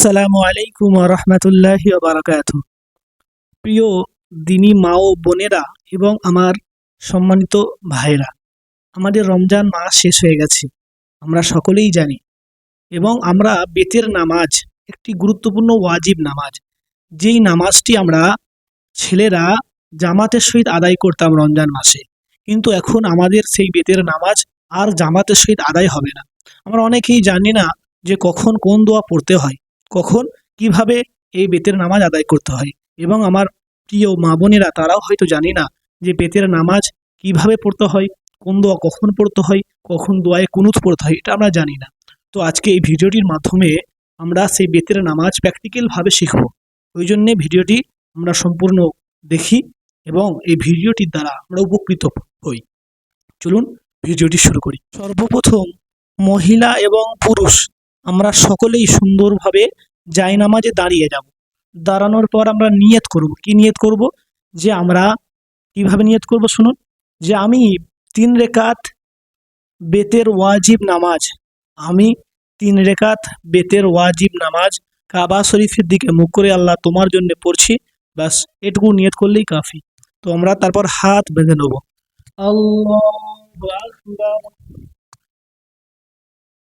আসসালামু আলাইকুম রহমতুল্লাহি বারাকাত। প্রিয় দিনী মা ও বোনেরা এবং আমার সম্মানিত ভাইরা আমাদের রমজান মাস শেষ হয়ে গেছে, আমরা সকলেই জানি। এবং আমরা বেতের নামাজ, একটি গুরুত্বপূর্ণ ওয়াজিব নামাজ, যেই নামাজটি আমরা ছেলেরা জামাতের সহিত আদায় করতাম রমজান মাসে। কিন্তু এখন আমাদের সেই বেতের নামাজ আর জামাতের সহিত আদায় হবে না। আমরা অনেকেই জানি না যে কখন কোন দোয়া পড়তে হয়। কখন, কীভাবে এই বেতের নামাজ আদায় করতে হয়? এবং আমার প্রিয় মা বোনেরা, তারাও হয়তো জানি না যে বেতের নামাজ কীভাবে পড়তে হয়, কোন দোয়া কখন পড়তে হয়, কখন দোয়ায় কুনুত পড়তে হয়, এটা আমরা জানি না। তো আজকে এই ভিডিওটির মাধ্যমে আমরা সেই বেতের নামাজ প্র্যাকটিক্যালভাবে শিখব। ওই জন্যে ভিডিওটি আমরা সম্পূর্ণ দেখি এবং এই ভিডিওটির দ্বারা আমরা উপকৃত হই। চলুন ভিডিওটি শুরু করি। সর্বপ্রথম মহিলা এবং পুরুষ আমরা সকলেই সুন্দরভাবে জায় নামাজে দাঁড়িয়ে যাব। দাঁড়ানোর পর আমরা নিয়ত করব। কি নিয়ত করব? যে আমরা কীভাবে নিয়ত করব শুনুন? যে আমি তিন রেকাত বেতের ওয়াজিব নামাজ, আমি তিন রেকাত বেতের ওয়াজিব নামাজ কাবা শরীফের দিকে মুখ করে আল্লাহ তোমার জন্য পড়ছি, ব্যাস এটুকু নিয়ত করলেই কাফি। তো আমরা তারপর হাত বেঁধে নেব। আল্লাহ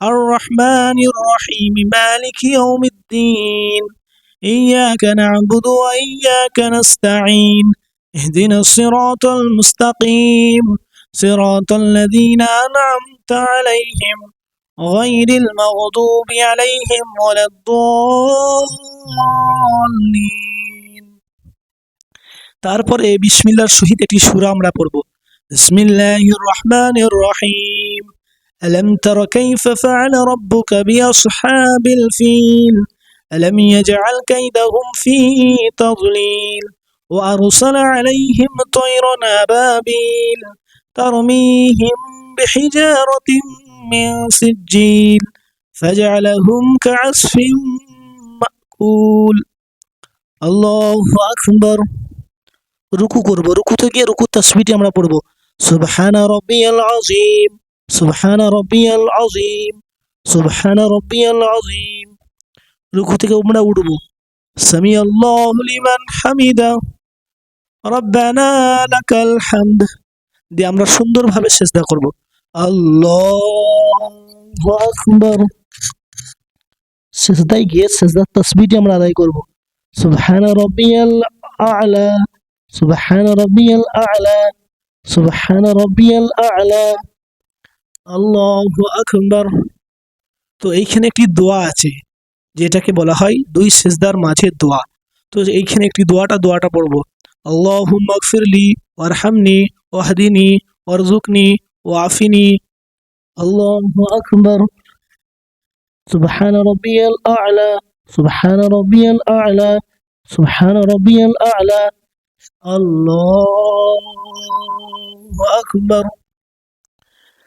الرحمن الرحيم مالك يوم الدين إياك نعبد وإياك نستعين اهدنا الصراط المستقيم صراط الذين أنعمت عليهم غير المغضوب عليهم ولا الضالين তারপরে বিসমিল্লাহর সহিত একটি সূরা আমরা পড়ব বিসমিল্লাহির রহমানির রহিম ألم تر كيف فعل ربك بأصحاب الفيل ألم يجعل كيدهم في تضليل وأرسل عليهم طيرا أبابيل ترميهم بحجارة من سجيل فجعلهم كعصف مأكول الله أكبر রুকু করব রুকু থেকে রুকু তসবিটি আমরা পড়ব সুবহানা রব্বিয়াল আযীম সুবহানা রব্বিয়াল আযীম, সুবহানা রব্বিয়াল আযীম। রুকু থেকে আমরা উঠব। সামি আল্লাহু লিমান হামিদা, রব্বানা লাকাল হামদ। দিয়ে আমরা সুন্দরভাবে সেজদা করব। আল্লাহু আকবার। সেজদায় গিয়ে সেজদার তাসবিহটি আমরা আদায় করব। সুবহানা রব্বিয়াল আ'লা, সুবহানা রব্বিয়াল আ'লা, সুবহানা রব্বিয়াল আ'লা। আল্লাহু আকবার। তো এইখানে একটি দোয়া আছে, যেটাকে বলা হয় দুই সেজদার মাঝে দোয়া। তো এইখানে একটি দোয়াটা দোয়াটা পড়ব। আল্লাহুম্মা গফিরলি ওয়ারহামনি, ওয়াহদিনি ওয়ারজুকনি ওয়াফিনি। আল্লাহু আকবার। আ'লা, সুবহান রাব্বিয়াল আ'লা, সুবহান রাব্বিয়াল আ'লা। আল্লাহু আকবার।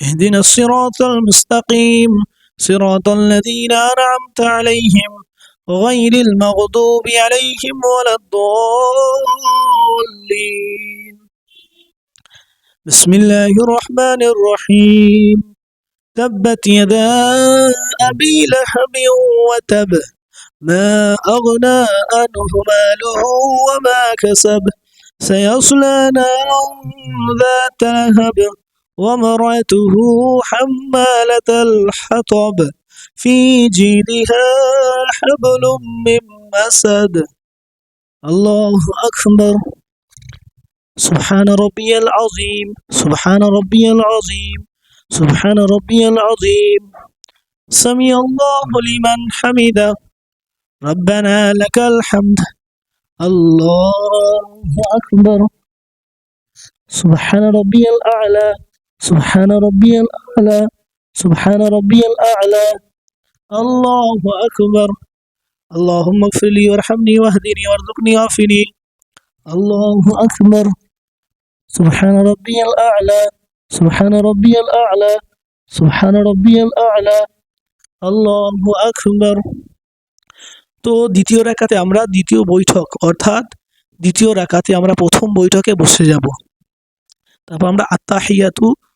اهدنا الصراط المستقيم. صراط الذين أنعمت عليهم غير المغضوب عليهم ولا الضالين. بسم الله الرحمن الرحيم. تبت يدا أبي لهب وتب. ما أغنى عنه ماله وما كسب. سيصلى نارا ذات لهب. وامرأته حمالة الحطب في جيدها حبل من مسد. الله أكبر. سبحان ربي العظيم. سبحان ربي العظيم. سبحان ربي العظيم. سمع الله لمن حمده. ربنا لك الحمد. الله أكبر. سبحان ربي الأعلى. سبحان ربي الأعلى سبحان ربي الأعلى الله أكبر اللهم اغفر لي وارحمني واهدني وارزقني وعافني الله أكبر سبحان ربي الأعلى سبحان ربي الأعلى سبحان ربي الأعلى الله أكبر তো দ্বিতীয় রাকাতে আমরা দ্বিতীয় বৈঠক অর্থাৎ দ্বিতীয় রাকাতে আমরা প্রথম বৈঠকে বসে যাব তারপর আমরা আত্মাহিয়াতু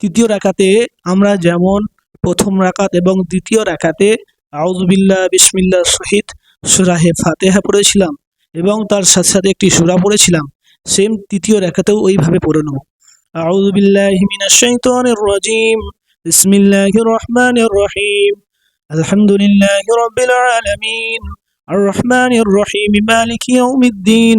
তৃতীয় রাকাতে আমরা যেমন প্রথম রাকাত এবং দ্বিতীয় রাকাতে আউজবিল্লা বিসমিল্লা শহীদ সুরাহে ফাতেহা পড়েছিলাম এবং তার সাথে সাথে একটি সুরা পড়েছিলাম, সেম তৃতীয় রেখাতেও ওইভাবে পড়ে নেব। আউজবিল্লাহিমিনাশাইতানির বিসমিল্লাহির রহমানির রহিম। আলহামদুলিল্লাহি রাব্বিল আলামিন। আর রহমান রহিম মালিকি ইয়াউমিদ্দিন।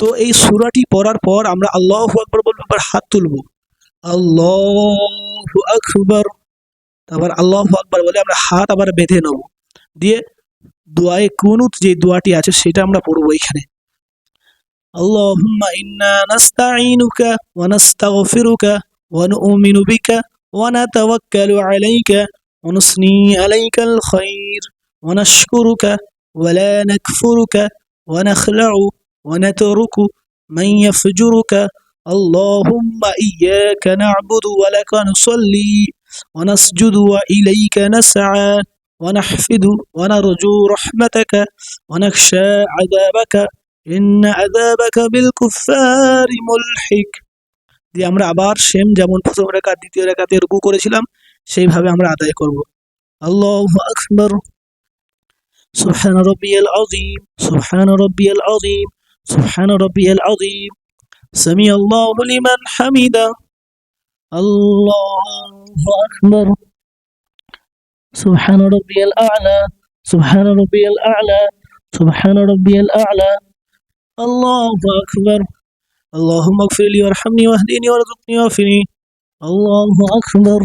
তো এই সূরাটি পড়ার পর আমরা আল্লাহু আকবার বলবো আবার হাত তুলবো আল্লাহু আকবার তারপর আল্লাহু আকবার বলে আমরা হাত আবার বেঁধে নেব দিয়ে দোয়ায়ে কুনুত যে দোয়াটি আছে সেটা আমরা পড়বো এখানে اللهم إنا نستعينك ونستغفرك ونؤمن بك ونتوكل عليك ونثني عليك الخير ونشكرك ولا نكفرك ونخلع ونترك من يفجرك اللهم إياك نعبد ولك نصلي ونسجد وإليك نسعى ونحفد ونرجو رحمتك ونخشى عذابك إن عذابك بالكفار ملحق দিয়ে আমরা আবার সেম যেমন প্রথম রেখাত দ্বিতীয় রেখাতে রুকু করেছিলাম সেইভাবে আমরা আদায় করব আল্লাহু আকবার سبحان ربي العظيم سبحان ربي العظيم سبحان ربي العظيم. سمع الله لمن حمده. الله أكبر. سبحان ربي الأعلى. سبحان ربي الأعلى. سبحان ربي الأعلى. الله أكبر. اللهم اغفر لي وارحمني واهدني وارزقني وعافني الله أكبر.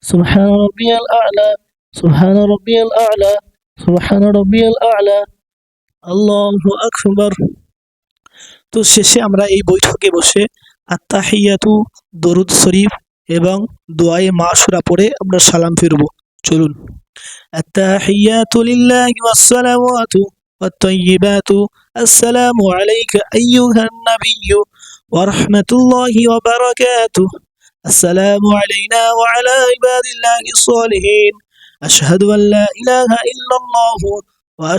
سبحان ربي الأعلى. سبحان ربي الأعلى. سبحان ربي الأعلى. الله أكبر. তো শেষে আমরা এই বৈঠকে বসে আত্মাহিয়াতু দরুদ শরীফ এবং দোয়াই মাসুরা পড়ে আমরা সালাম ফিরব। চলুন। আত্তাহিয়াতু লিল্লাহি ওয়াসসালাওয়াতু ওয়াত-তাইয়্যিবাতু আসসালামু আলাইকা আইয়ুহান নাবিয়্যু ওয়া রাহমাতুল্লাহি ওয়া সালিহিন আশহাদু আন লা ইলাহা ইল্লাল্লাহু ওয়া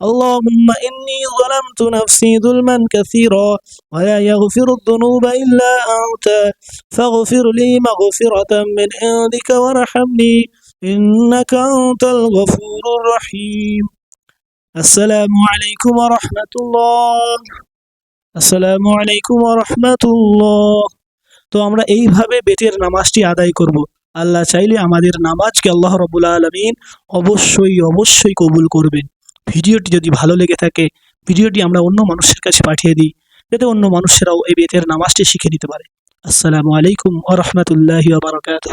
اللهم إني ظلمت نفسي ظلما كثيرا ولا يغفر الذنوب إلا أنت فاغفر لي مغفرة من عندك وارحمني إنك أنت الغفور الرحيم السلام عليكم ورحمة الله আসসালামু আলাইকুম রহমতুল্লাহ তো আমরা এইভাবে বেতের নামাজটি আদায় করব আল্লাহ চাইলে আমাদের নামাজকে আল্লাহ রবুল্লা আলমিন অবশ্যই অবশ্যই কবুল করবেন ভিডিওটি যদি ভালো লেগে থাকে, ভিডিওটি আমরা অন্য মানুষের কাছে পাঠিয়ে দিই, যাতে অন্য মানুষেরাও এই বেতের নামাজটি শিখে নিতে পারে। আসসালামু আলাইকুম আ রহমতুল্লাহি বারকাত